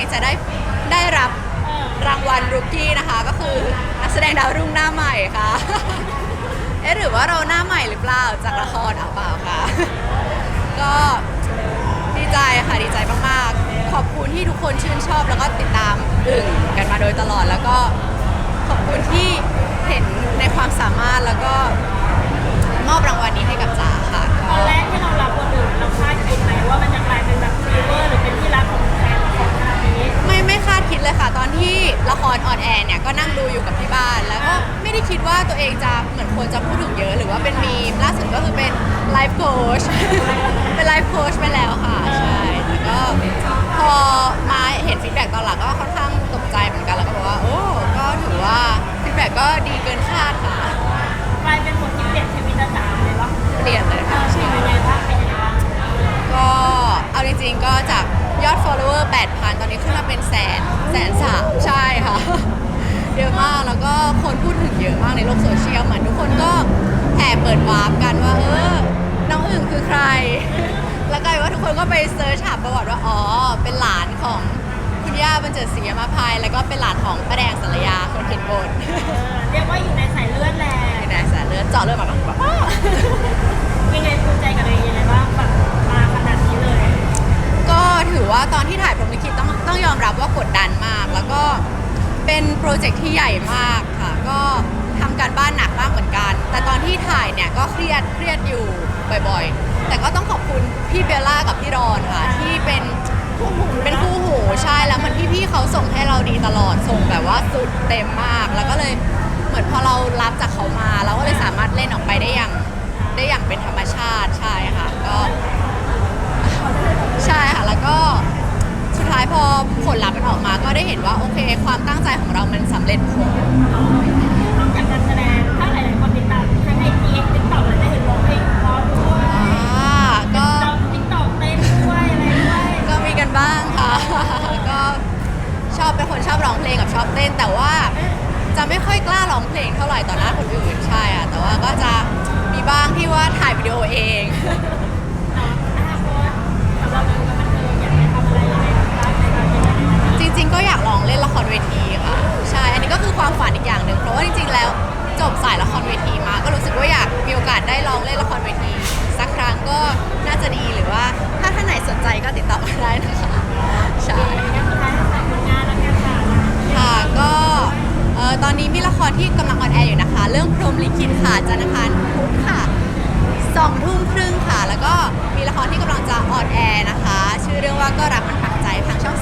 องจะได้ได้รับรางวัลรุกกี้นะคะ ก็คือนักแสดงดาวรุ่งหน้าใหม่ค่ะ เอ๊ะหรือว่าเราหน้าใหม่หรือเปล่าจากละครเอาเปล่าค่ะ ก็ดีใจค่ะดีใจมากๆ ขอบคุณที่ทุกคนชื่นชอบแล้วก็ติดตามอึ่งกันมาโดยตลอดแล้วก็ขอบคุณที่เห็นในความสามารถแล้วก็มอบรางวัล ที่ละครออนแอร์เนี่ยก็นั่งดูอยู่กับที่บ้าน แล้วก็ไม่ได้คิดว่าตัวเองจะเหมือนคนจะพูดถึงเยอะ หรือว่าเป็นมีมล่าสุดก็คือเป็นไลฟ์โค้ช เป็นไลฟ์โค้ชไปแล้วค่ะ ใช่แต่ก็พอมาเห็นฟีดแบ็กตอนหลังก็ค่อนข้างตกใจเหมือนกันแล้วก็บอกว่าโอ้ก็ถือว่าฟีดแบ็กก็ดีเกินคาดค่ะกลายเป็นบทที่เปลี่ยนชีวิตจ๋าเลยวะเปลี่ยนเลย วาร์ปกันว่าเออ น้องอึ่งคือใคร แล้วกลายเป็นว่าทุกคนก็ไปเซิร์ชหาประวัติว่าอ๋อ เป็นหลานของคุณย่าบรรเจิดศรียมาภัยแล้วก็เป็นหลานของป้าแดงสัลยาคนเขียนบทเออเรียกว่าอยู่ในสายเลือดแหละในสายเลือดเจาะเลือดมาแบบว้าวยังไงภูมิใจกับตัวเองยังไงบ้างแบบมาขนาดนี้เลยก็ถือว่าตอนที่ถ่ายพรหมลิขิตต้องต้องยอมรับว่ากดดันมาก แล้วก็เป็นโปรเจกต์ที่ใหญ่มากค่ะ ก็ รียดเครียดอยู่บ่อยๆ แต่ก็ต้องขอบคุณพี่เบลล่ากับพี่รอนค่ะ ที่เป็นเป็นคู่หูใช่แล้วเหมือนพี่ๆเขาส่งให้เราดีตลอดส่งแบบว่าสุดเต็มมาก แล้วก็เลยเหมือนพอเรารับจากเขามาเราก็เลยสามารถเล่นออกไปได้อย่างได้อย่างเป็นธรรมชาติใช่ค่ะก็ใช่ค่ะแล้วก็สุดท้ายพอผลลัพธ์มันออกมา ก็ได้เห็นว่าโอเค ความตั้งใจของเรามันสำเร็จผล อบเป็นคนชอบร้องเพลงกับชอบเต้น แต่ว่าจะไม่ค่อยกล้าร้องเพลงเท่าไหร่ต่อหน้าคนอื่นใช่อะแต่ว่าก็จะมีบ้างที่ว่าถ่ายวิดีโอเอง รื่องพรหมลิขิตค่ะจันทร์อังคารพุธค่ะสองทุ่มครึ่งค่ะ แล้วก็มีละครที่กำลังจะออนแอร์นะคะ ชื่อเรื่องว่าก็รักมันปักใจทางช่อง